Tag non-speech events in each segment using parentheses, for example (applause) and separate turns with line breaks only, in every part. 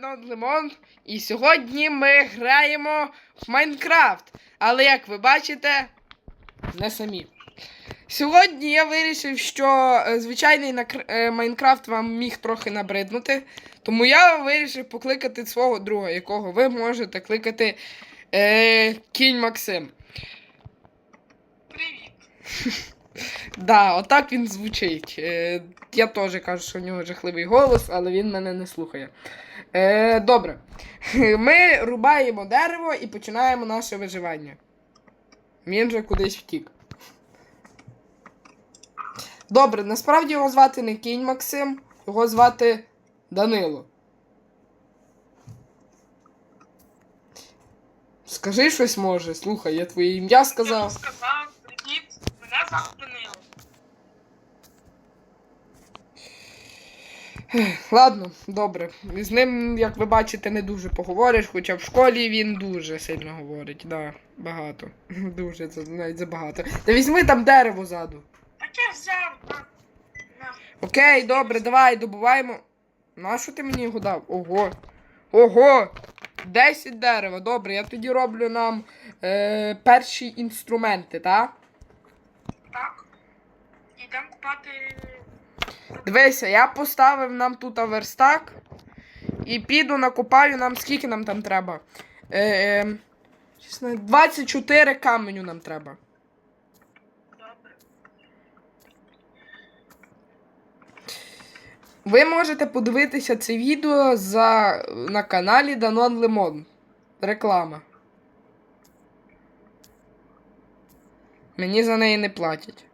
Данон Лимон, і сьогодні ми граємо в Майнкрафт. Але як ви бачите, не самі. Сьогодні я вирішив, що е, звичайний е, Майнкрафт вам міг трохи набриднути. Тому я вирішив покликати свого друга, якого ви можете кликати е, Кінь Максим.
Привіт. (laughs)
Да, отак він звучить. Е, я теж кажу, що в нього жахливий голос, але він мене не слухає. Е, добре. (laughs) Ми рубаємо дерево і починаємо наше виживання. Він же кудись втік. Добре, насправді його звати не кінь Максим, його звати Данило. Скажи щось може, слухай, я твоє ім'я сказав.
Я
сказав.
привіт, мене звати Данило.
Ладно, добре. З ним, як ви бачите, не дуже поговориш, хоча в школі він дуже сильно говорить. Да, багато. (laughs) Дуже, це навіть забагато. Та візьми там дерево ззаду. Окей, добре, давай, добуваємо. Нащо ти мені його дав? Ого. Ого! 10 дерева. Добре, я тоді роблю нам е, перші інструменти, так?
так. Йдемо купати.
Дивися, я поставив нам тут верстак. І піду накопаю нам, скільки нам там треба. Е, е, 24 каменю нам треба. Ви можете подивитися це відео за, на каналі Данон Лимон. Реклама. Мені за неї не платять.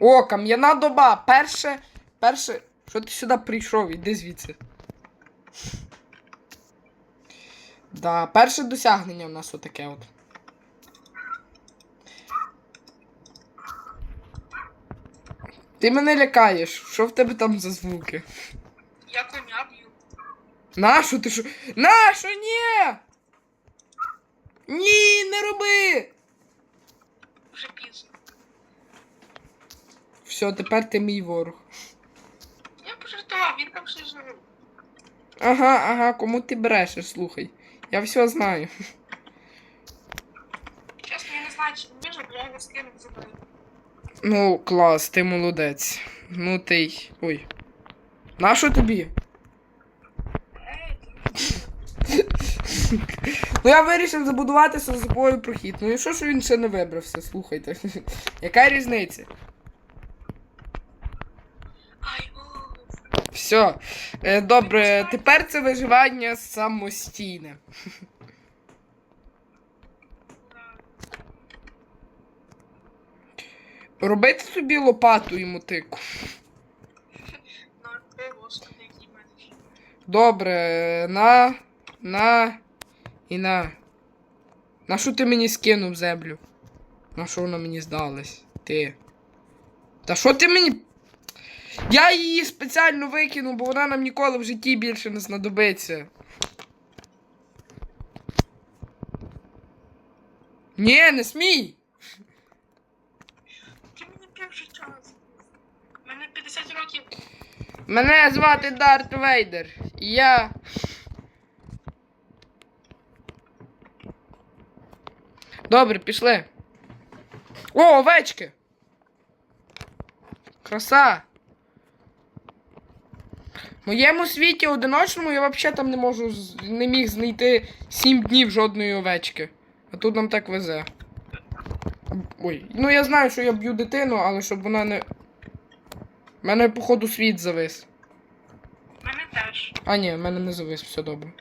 О, кам'яна доба. Перше. Перше. Що ти сюди прийшов? Іди звідси. Да, перше досягнення в нас отаке от. Ти мене лякаєш. Що в тебе там за звуки?
Я коня б'ю.
Нащо ти що? Нащо ні? Ні, не роби!
Вже пізно.
Все, тепер ти мій ворог.
Я пожартував, він там ще живе.
Ага, ага, кому ти брешеш, слухай. Я все знаю.
Чесно, я не знаю, чи він вижив, я його скинув забив.
Ну, клас, ти молодець. Ну ти. й- Ой. Нащо тобі? Ну я вирішив забудуватися за собою прохід. Ну і що ж він ще не вибрався, слухайте. (laughs) Яка різниця?
Ай, о.
Все. Добре, тепер це виживання самостійне. Робити собі лопату і мотику. Добре, на, на і на. На що ти мені скинув землю? На що вона мені здалась? Ти. Та що ти мені. Я її спеціально викинув, бо вона нам ніколи в житті більше не знадобиться. Ні, не смій!
Ти мені пів життя мене 50 років.
Мене звати Дарт Вейдер. І я. Добре, пішли. О, овечки! Краса! Моєму світі одиночному я взагалі там не можу не міг знайти 7 днів жодної овечки. А тут нам так везе. Ой, ну я знаю, що я б'ю дитину, але щоб вона не. У мене, походу, світ завис.
У мене теж.
А, ні, в мене не завис, все добре.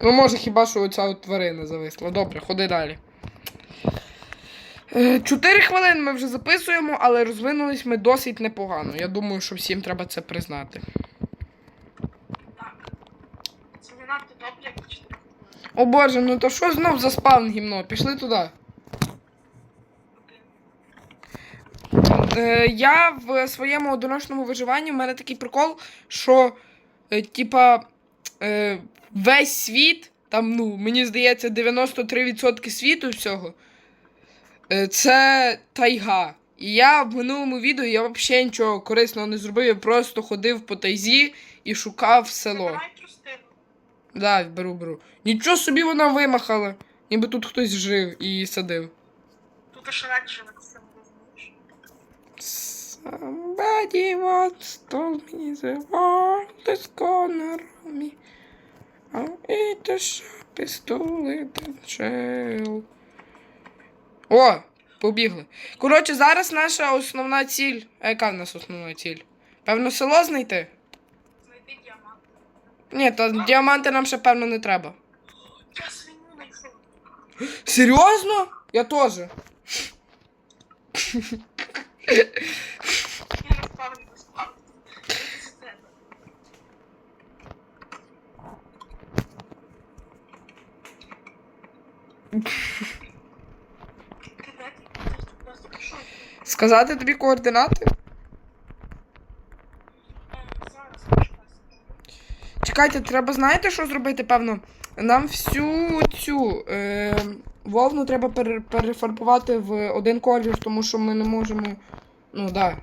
Ну, може, хіба що оця от тварина зависла. Добре, ходи далі. Е, Чотири хвилини ми вже записуємо, але розвинулись ми досить непогано. Я думаю, що всім треба це признати.
Так. Це не надто добре, як 4
О боже, ну то що знов за спавн гімно? Пішли туди. Е, я в своєму одиночному виживанні в мене такий прикол, що, е, типа, е, весь світ, там, ну, мені здається, 93% світу всього. Е, Це тайга. І я в минулому відео я взагалі нічого корисного не зробив, я просто ходив по тайзі і шукав село. Да, беру, беру. Нічого собі вона вимахала. Ніби тут хтось жив і садив.
Тут аж рак живе, сам розумієш.
Somebody once told me the world is gonna roll me. I'll eat the sharpest tool and shell. О, побігли. Коротше, зараз наша основна ціль. А яка в нас основна ціль? Певно, село знайти?
Знайти діамант.
Ні, то діаманти нам ще певно не треба.
Я свиню знайшов.
Серйозно? Я теж.
Я. Це. (laughs) Ти де ти? Ти ж тут просто пішов.
Сказати тобі координати? Чекайте, треба знаєте, що зробити, певно? Нам всю цю е, вовну треба пере- перефарбувати в один колір, тому що ми не можемо. Ну, да.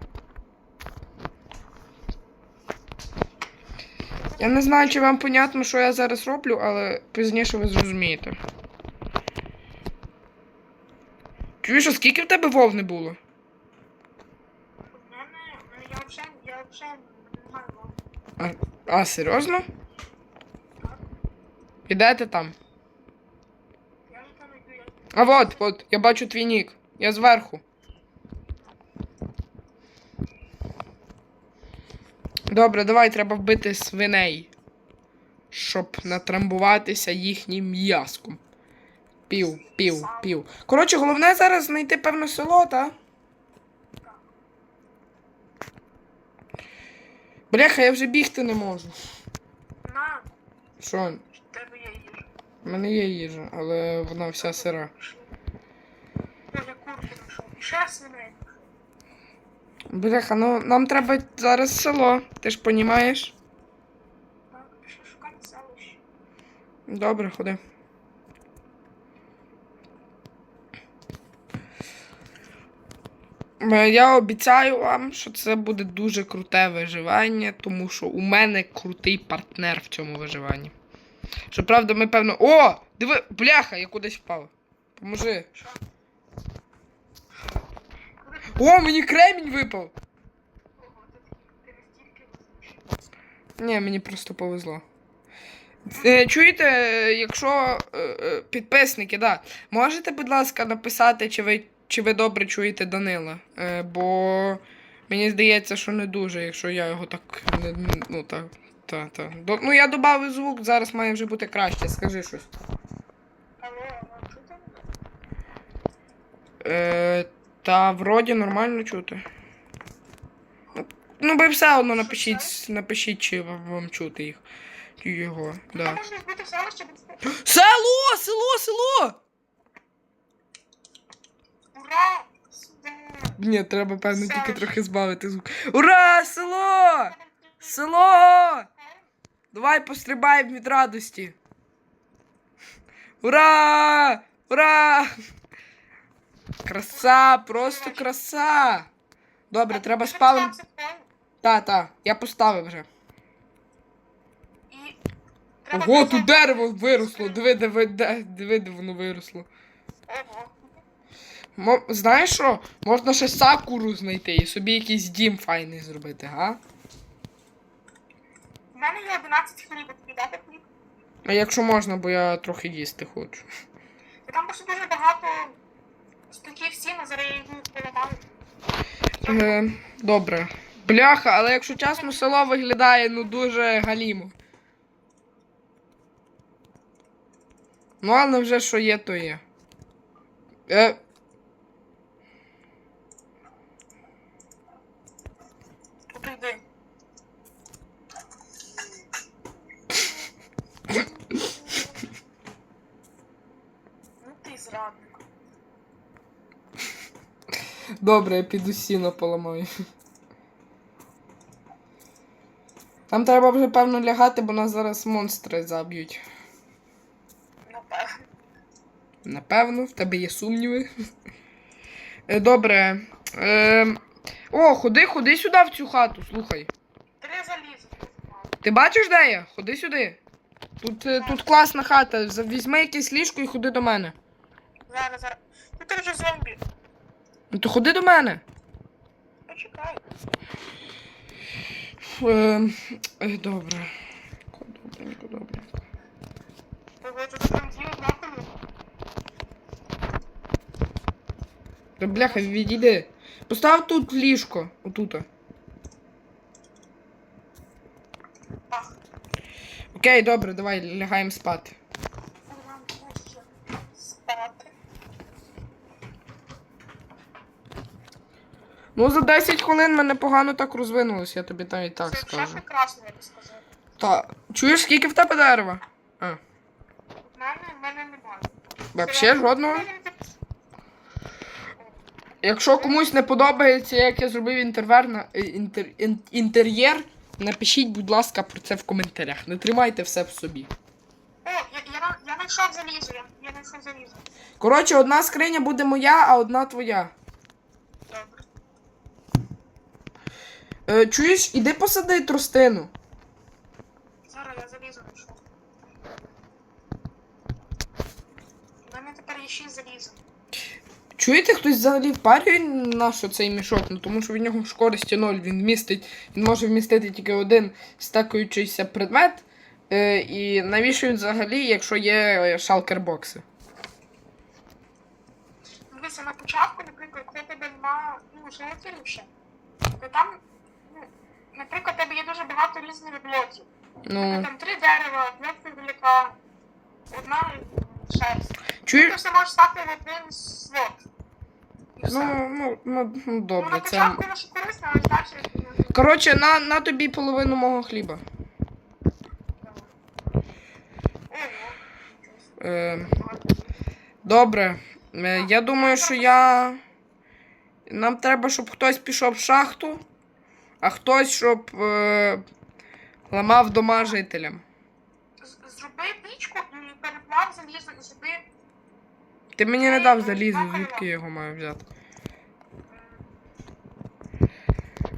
Я не знаю, чи вам понятно, що я зараз роблю, але пізніше ви зрозумієте. Чуєш, а скільки в тебе вовни було?
В мене, е, я вам.
А, серйозно? Ідете там?
Я вже там йду, я
А вот, от, я бачу твій нік. Я зверху. Добре, давай треба вбити свиней. Щоб натрамбуватися їхнім м'язком. Пів, пів, пів. Коротше, головне зараз знайти певне село, та? Бляха, я вже бігти не можу.
на,
Що?
в тебе є їжа.
У мене є їжа, але вона вся сира.
Я курки знайшов. І ще свиней.
Бляха, ну нам треба зараз село, ти ж понімаєш?
Пішли шукати селище.
Добре, ходи. Я обіцяю вам, що це буде дуже круте виживання, тому що у мене крутий партнер в цьому виживанні. Щоправда, ми певно. О! Диви, бляха, я кудись впав. Поможи. О, мені кремінь випав! Ні, мені просто повезло. Е, Чуєте, е, якщо е, е, підписники, да, можете, будь ласка, написати, чи ви, чи ви добре чуєте Данила. Е, Бо мені здається, що не дуже, якщо я його так. не- Ну так. Та, та. До- Ну я додав звук, зараз має вже бути краще. Скажи щось.
Алло, алло, чути?
Е, та вроді нормально чути. Ну, ви все одно напишіть, напишіть, чи вам чути їх. Його, да. Село! Село! Село!
Ура! Сюди!
Ні, треба, певно, тільки трохи збавити звук. Ура! Село! Село! Давай пострибаємо від радості. Ура! Ура! Краса! Просто краса! Добре, треба спалим. Та, та, я поставив вже. Ого, тут дерево виросло. Диви, диви, диви, де воно виросло.
Ого.
Мо, знаєш що? Можна ще сакуру знайти і собі якийсь дім файний зробити, га?
У мене є 11 хліба, тобі дати хліб?
А якщо можна, бо я трохи їсти хочу.
І там просто дуже багато стуків сіна, зараз я їх.
Е, добре. Бляха, але якщо чесно, село виглядає ну дуже галімо. Ну, але вже що є, то є. Е,
Ну ти зрадник.
добре, я піду сіно поламаю. Там треба вже певно лягати, бо нас зараз монстри заб'ють.
Напевно.
Напевно, в тебе є сумніви. Е, добре. Е, о, ходи, ходи сюди в цю хату, слухай.
Три заліза.
Ти бачиш, де я? Ходи сюди. Тут, е, тут класна хата. Візьми якесь ліжко і ходи до мене.
Зараз, зараз. Ну ти вже зомбі.
Ну то ходи до мене.
Почекай.
Е, е, добре. Добренько, добренько. Та бляха, відійди. Постав тут ліжко. Отут. Окей, добре, давай лягаємо спати.
Спати.
Ну, за 10 хвилин ми непогано так розвинулись, я тобі навіть так
Це
скажу.
вже прекрасно, я сказав.
Та, чуєш, скільки в тебе дерева? А,
В мене, в мене немає.
вообще жодного? Якщо комусь не подобається, як я зробив інтервер на е, інтер, ін- інтер'єр, напишіть, будь ласка, про це в коментарях. Не тримайте все в собі.
О, я, я, на- я знайшов залізо, я, знайшов залізо.
Коротше, одна скриня буде моя, а одна твоя.
Добре.
Е, чуєш, іди посади тростину.
Зараз я залізо знайшов. У мене тепер є шість заліза.
Чуєте, хтось взагалі впарює наш оцей мішок? Ну тому що в нього ж користі ноль. Він вмістить, він може вмістити тільки один стакуючийся предмет. Е, і навіщо він взагалі, якщо є е, шалкер-бокси?
Дивися, на початку, наприклад, коли тебе нема ну, шелтерів то там, ну, наприклад, тебе є дуже багато різних блоків.
Ну,
Там три дерева, блок фігуряка, одна шерсть. Ти
чуєш?
все можеш стати в один слот.
Ну, ну, ну, ну
ну,
добре,
на
це.
ну,
Коротше, на, на тобі половину мого хліба. Е, добре. Е, я думаю, що я. Нам треба, щоб хтось пішов в шахту, а хтось, щоб е, ламав дома жителям.
Зроби пічку і переплав залізо і зроби
Ти мені не дав залізо, звідки я його маю взяти.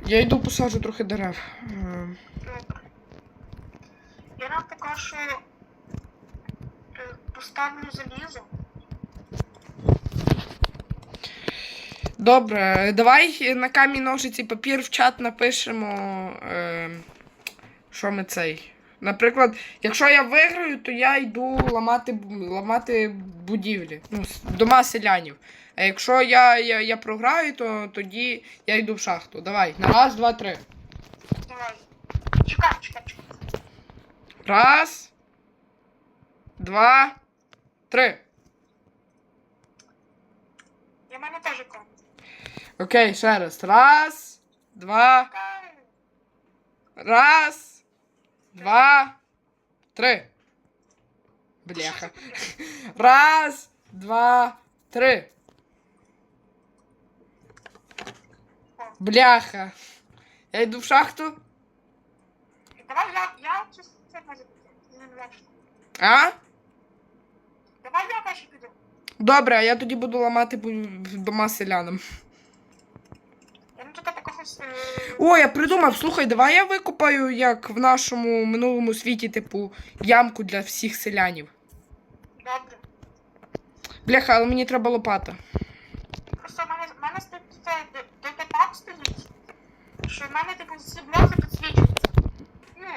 Я йду посаджу трохи дерев. Е.
Я нам поки що е, поставлю залізо.
Добре, давай на камінь ножиці папір в чат напишемо. Е, що ми цей. Наприклад, якщо я виграю, то я йду ламати, ламати будівлі, ну, дома селянів. А якщо я, я, я програю, то тоді я йду в шахту. Давай, на раз, два, три.
Давай. Чекай, чекай, чекай.
Раз. Два. Три.
Я мене теж ком.
Окей, ще раз. Раз. Два. Раз. Два. Три. Бляха. Раз, два, три. Бляха. Я йду в шахту.
Давай я, я це це може бути.
А?
Давай я перший піду.
Добре, а я тоді буду ламати дома селянам.
Е,
О, я придумав, слухай, давай я викопаю, як в нашому минулому світі, типу, ямку для всіх селянів.
Добре.
Бляха, але мені треба лопата.
Просто в мене, в мене стоїть стоїть, що в мене типу всі блоки підсвічуються. Ну,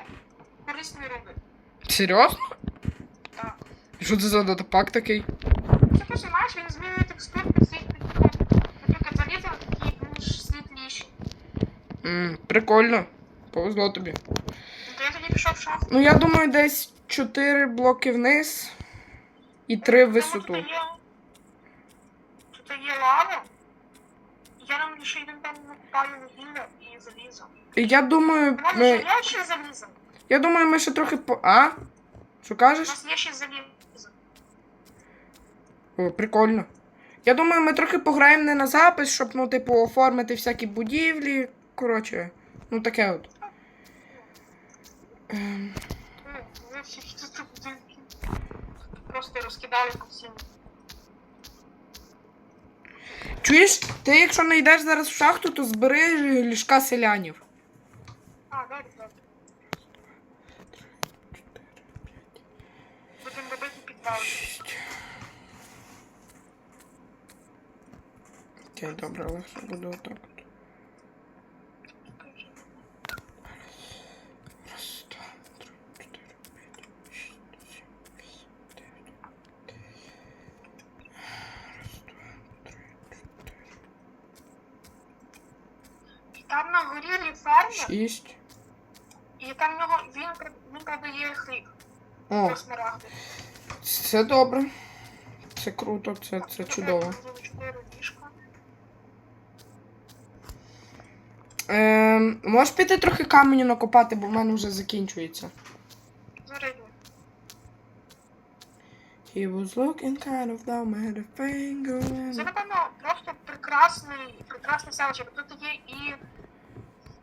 корисні руби.
Серйозно?
Так.
Що це за датапак такий?
Це знаєш, він змінює текстур підсвітлення. Наприклад, залізо такі більш світліші.
М, прикольно. Повезло тобі.
Ну, То я тоді пішов в шахту.
Ну, я думаю, десь 4 блоки вниз і 3 в висоту.
Тут є лава. Я нам ще йдемо там накопаю вугілля і залізо.
Я думаю,
У нас
ми.
є ще залізо.
Я думаю, ми ще трохи по. А? Що
У
кажеш?
нас є ще залізо.
О, прикольно. Я думаю, ми трохи пограємо не на запис, щоб, ну, типу, оформити всякі будівлі. Коротше, ну таке от. Ем,
Ну, ви всі тут. Просто розкидали по всім.
Чуєш, ти якщо не йдеш зараз в шахту, то збери ліжка селянів.
А, добре, добре. Будемо робити підвал.
Окей, добре, легше буде отак. от. Раз, два, три, чотири, п'ять, шість, сім, вісім, дев'ять. Раз, два, три, чотири,
І там на горі є фермер,
шість.
і там нього він, він продає хліб
О,
смарагди.
це добре. Це круто, це, це чудово. Ем, можеш піти трохи каменю накопати, бо в мене вже закінчується.
Зараз.
He was looking kind of dumb, had a finger
Це, напевно, просто прекрасний, прекрасне селище. бо Тут є і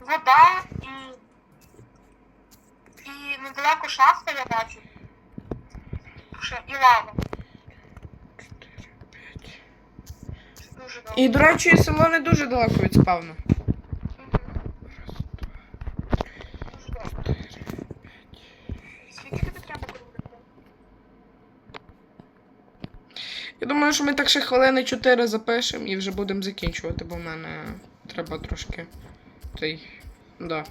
вода, і, і недалеко шахта, я бачу. І лава. Дуже добре.
І, до речі, село не дуже далеко від спавну. Я думаю, що ми так ще хвилини 4 запишемо і вже будемо закінчувати, бо в мене треба трошки. Той. Да.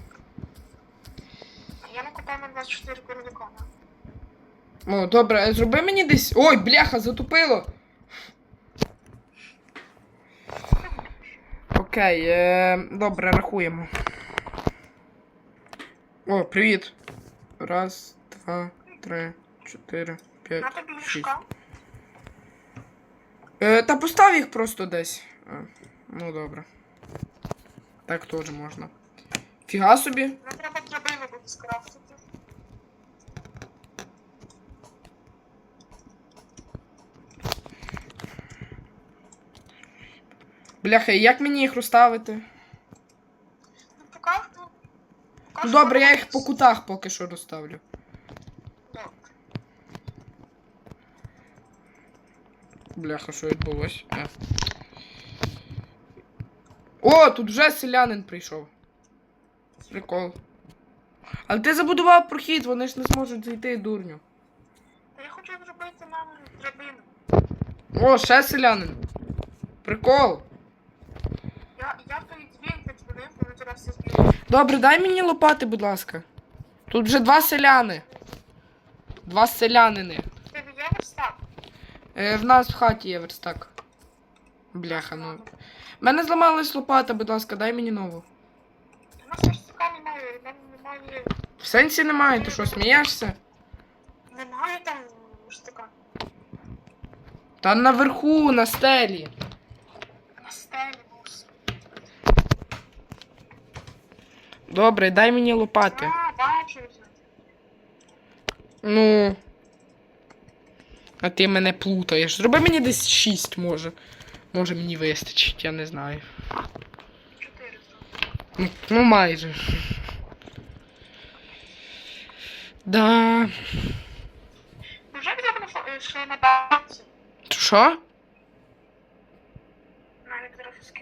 Я накопав на 24 круглика.
О, добре, зроби мені десь. Ой, бляха, затупило. Окей, е, добре, рахуємо. О, привіт. Раз, два, три, чотири,
На
п'ять.
тобі
шість. Е, та постав їх просто десь. Е, ну добре. Так теж можна. Фіга собі.
Нам треба драбину буде скрафтити.
Бляха, і як мені їх розставити?
Ну,
добре, я їх по кутах поки що розставлю. Бляха, що відбулось? Е. О, тут вже селянин прийшов. Прикол. Але ти забудував прохід, вони ж не зможуть зайти, дурню.
Та я хочу зробити нам драбину.
О, ще селянин. Прикол.
Я, я той двір вони зараз все зб'ють.
Добре, дай мені лопати, будь ласка. Тут вже два селяни. Два селянини.
Тебе є верстак?
Е, в нас в хаті є верстак. Бляха, ну. В мене зламалась лопата, будь ласка, дай мені нову.
У нас немає, в
сенсі немає, ти що, смієшся?
Немає там верстака.
Та наверху, на стелі.
На стелі мус.
Добре, дай мені лопати.
А, бачу вже.
Ну. А ти мене плутаєш. Зроби мені десь шість, може. Може мені вистачить, я не знаю.
Чотири.
Ну, ну майже. Да.
Вже на фо- ще на бабці.
Що?
Зараз.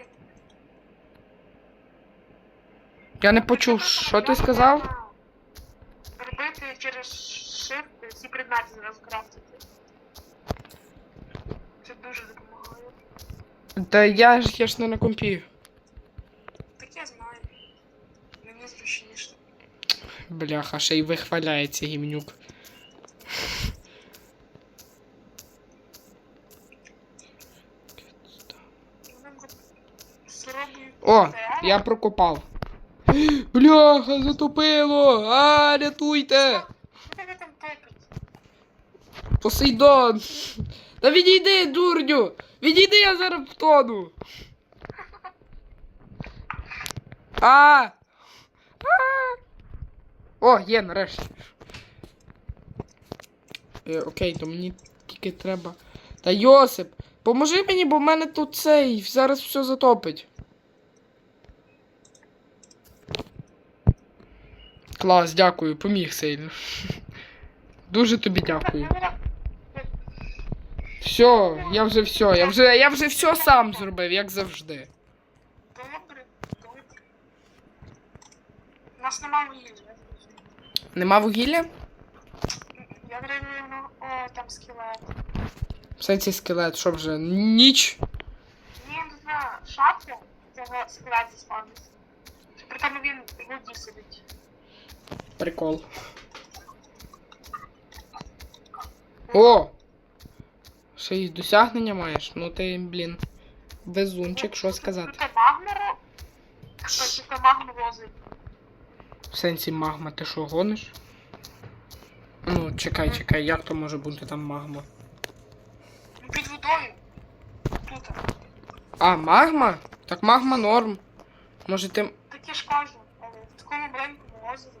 Я не почув, що ти сказав?
Робити через shift всі предмети зразу крафтити. Це дуже допомагає.
Та я ж я ж не на компі.
Так я знаю. Мені зручніше.
Бляха, ще й вихваляється гімнюк. О, я прокопав. Бляха, затопило! А, рятуйте! Посейдон! Та відійди, дурню! Відійди, я зараз втону! А! О, є нарешті. Е, окей, то мені тільки треба. Та Йосип, поможи мені, бо в мене тут цей зараз все затопить. Клас, дякую, поміг сильно. (laughs) Дуже тобі дякую. Все, я вже все, я вже, я вже все сам зробив, як завжди.
Добре, добре. У нас нема вугілля.
Нема вугілля?
Я дерев'яно, о, там скелет.
В сенсі скелет, що вже ніч.
Ні, знаю, шапка цього скелет заспавнився. При тому він в сидить.
Прикол. О! Ще й досягнення маєш? Ну ти, блін. Везунчик, що сказати.
Магму, тут магму возить.
В сенсі магма, ти що гониш? Ну, чекай, чекай, як то може бути там магма?
Під водою. Тут.
А, магма? Так магма норм. Може ти.
Так я ж кажу, але в такому маленькому озері.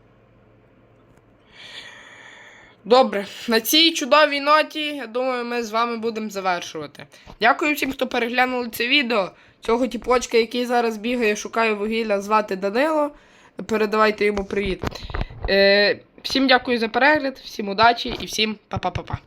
Добре, на цій чудовій ноті, я думаю, ми з вами будемо завершувати. Дякую всім, хто переглянули це відео. Цього тіпочка, який зараз бігає, шукає вугілля, звати Данило. Передавайте йому привіт. Е, всім дякую за перегляд, всім удачі і всім па-па-па-па.